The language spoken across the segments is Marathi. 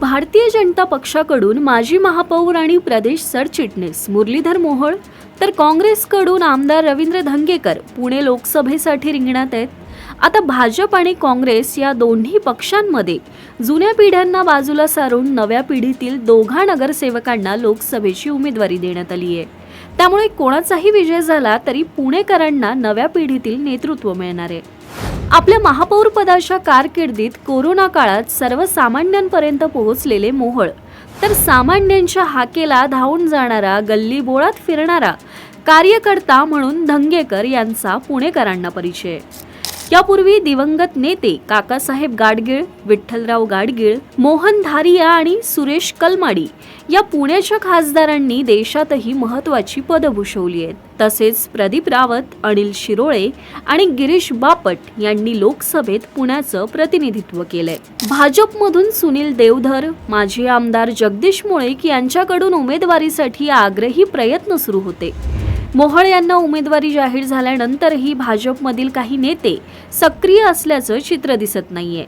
भारतीय जनता पक्षाकडून माजी महापौर आणि प्रदेश सरचिटणीस मुरलीधर मोहोळ तर काँग्रेसकडून आमदार रवींद्र धंगेकर पुणे लोकसभेसाठी रिंगणात आहेत. आता भाजप आणि काँग्रेस या दोन्ही पक्षांमध्ये जुन्या पिढ्यांना बाजूला सारून नव्या पिढीतील दोघा नगरसेवकांना लोकसभेची उमेदवारी देण्यात आली आहे. त्यामुळे कोणाचाही विजय झाला तरी पुणेकरांना नव्या पिढीतील नेतृत्व मिळणार आहे. आपल्या महापौर पदाच्या कारकिर्दीत कोरोना काळात सर्वसामान्यांपर्यंत पोहोचलेले मोहळ. तर सामान्यांच्या हाकेला धावून जाणारा गल्ली बोळात फिरणारा कार्यकर्ता म्हणून धंगेकर यांचा पुणेकरांना परिचय. यापूर्वी दिवंगत नेते काकासाहेब गाडगीळ विठ्ठलराव गाडगीळ मोहन धारिया आणि सुरेश कलमाडी या पुण्याच्या खासदारांनी देशातही महत्वाची पदं भूषवली आहेत. तसेच प्रदीप रावत अनिल शिरोळे आणि गिरीश बापट यांनी लोकसभेत पुण्याचं प्रतिनिधित्व केलंय. भाजपमधून सुनील देवधर माजी आमदार जगदीश मुळीक यांच्याकडून उमेदवारीसाठी आग्रही प्रयत्न सुरू होते. मोहळ यांना उमेदवारी जाहीर झाल्यानंतरही भाजपमधील काही नेते सक्रिय असल्याचं चित्र दिसत नाहीये.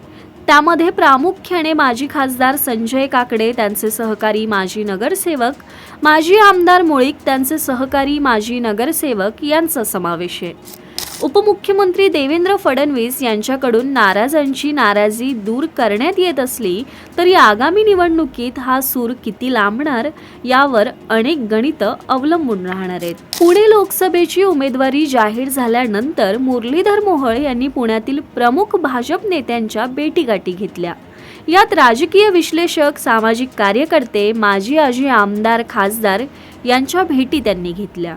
त्यामध्ये प्रामुख्याने माजी खासदार संजय काकडे त्यांचे सहकारी माजी नगरसेवक माजी आमदार मुळीक त्यांचे सहकारी माजी नगरसेवक यांचा समावेश आहे. उपमुख्यमंत्री देवेंद्र फडणवीस यांच्याकडून नाराजांची नाराजी दूर करण्यात येत असली तरी आगामी निवडणुकीत हा सूर किती लांबणार यावर अनेक गणितं अवलंबून राहणार आहेत. पुणे लोकसभेची उमेदवारी जाहीर झाल्यानंतर मुरलीधर मोहोळ यांनी पुण्यातील प्रमुख भाजप नेत्यांच्या भेटीगाठी घेतल्या. यात राजकीय विश्लेषक सामाजिक कार्यकर्ते माजी आजी आमदार खासदार यांच्या भेटी त्यांनी घेतल्या.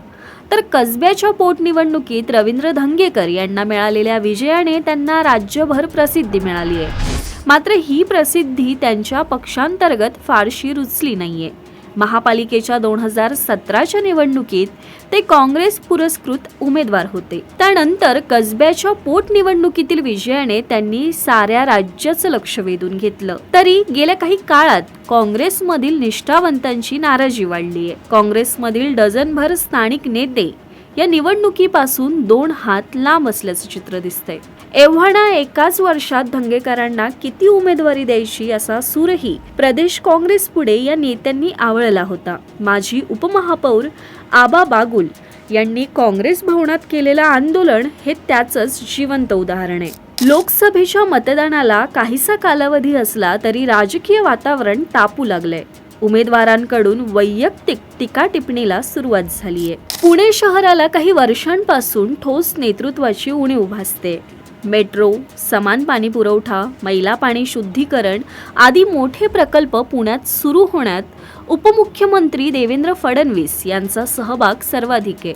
तर कसब्याच्या पोटनिवडणुकीत रवींद्र धंगेकर यांना मिळालेल्या विजयाने त्यांना राज्यभर प्रसिद्धी मिळाली आहे. मात्र ही प्रसिद्धी त्यांच्या पक्षांतर्गत फारशी रुचली नाहीये. महापालिकेच्या दोन हजार सतराच्या निवडणुकीत ते काँग्रेस पुरस्कृत उमेदवार होते. त्यानंतर कसब्याच्या पोटनिवडणुकीतील विजयाने त्यांनी साऱ्या राज्याचं लक्ष वेधून घेतलं. तरी गेल्या काही काळात काँग्रेसमधील निष्ठावंतांची नाराजी वाढली आहे. काँग्रेसमधील डझनभर स्थानिक नेते या निवडणुकीपासून दोन हात लांब असल्याचं चित्र दिसतंय. एव्हाना एकाच वर्षात धंगेकरांना किती उमेदवारी द्यायची असा सूरही प्रदेश काँग्रेस पुढे या नेत्यांनी आवळला होता. माजी उपमहापौर आबा बागुल यांनी काँग्रेस भवनात केलेलं आंदोलन हे त्याचंच जिवंत उदाहरण आहे. लोकसभेच्या मतदानाला काहीसा कालावधी असला तरी राजकीय वातावरण तापू लागलंय. उमेदवारांकडून वैयक्तिक टीका टिप्पणीला सुरुवात झाली आहे पुणे शहराला काही वर्षांपासून ठोस नेतृत्वाची उणीव भासते. मेट्रो समान पाणी पुरवठा मैला पाणी शुद्धीकरण आदी मोठे प्रकल्प पुण्यात सुरू होण्यात उपमुख्यमंत्री देवेंद्र फडणवीस यांचा सहभाग सर्वाधिक आहे.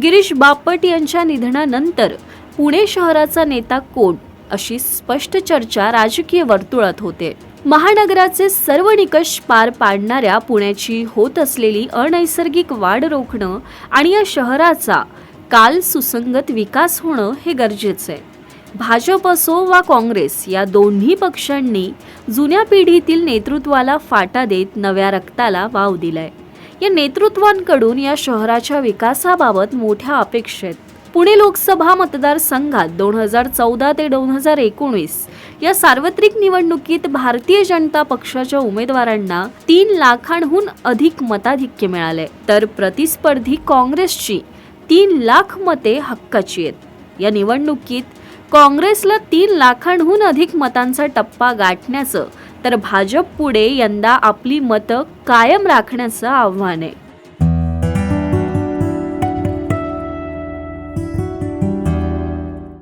गिरीश बापट यांच्या निधनानंतर पुणे शहराचा नेता कोण अशी स्पष्ट चर्चा राजकीय वर्तुळात होते. महानगराचे सर्व निकष पार पाडणाऱ्या पुण्याची होत असलेली अनैसर्गिक वाढ रोखणं आणि या शहराचा काल सुसंगत विकास होणं हे गरजेचं आहे. भाजप असो वा काँग्रेस या दोन्ही पक्षांनी जुन्या पिढीतील नेतृत्वाला फाटा देत नव्या रक्ताला वाव दिलाय. या नेतृत्वांकडून या शहराच्या विकासाबाबत मोठ्या अपेक्षा आहेत. पुणे लोकसभा मतदारसंघात दोन हजार चौदा ते दोन हजार एकोणीस या सार्वत्रिक निवडणुकीत भारतीय जनता पक्षाच्या उमेदवारांना तीन लाखांहून अधिक मताधिक्य मिळाले तर प्रतिस्पर्धी काँग्रेसची तीन लाख मते हक्काची आहेत. या निवडणुकीत काँग्रेसला तीन लाखांहून अधिक मतांचा टप्पा गाठण्याचं तर भाजप पुढे यंदा आपली मतं कायम राखण्याचं आव्हान आहे.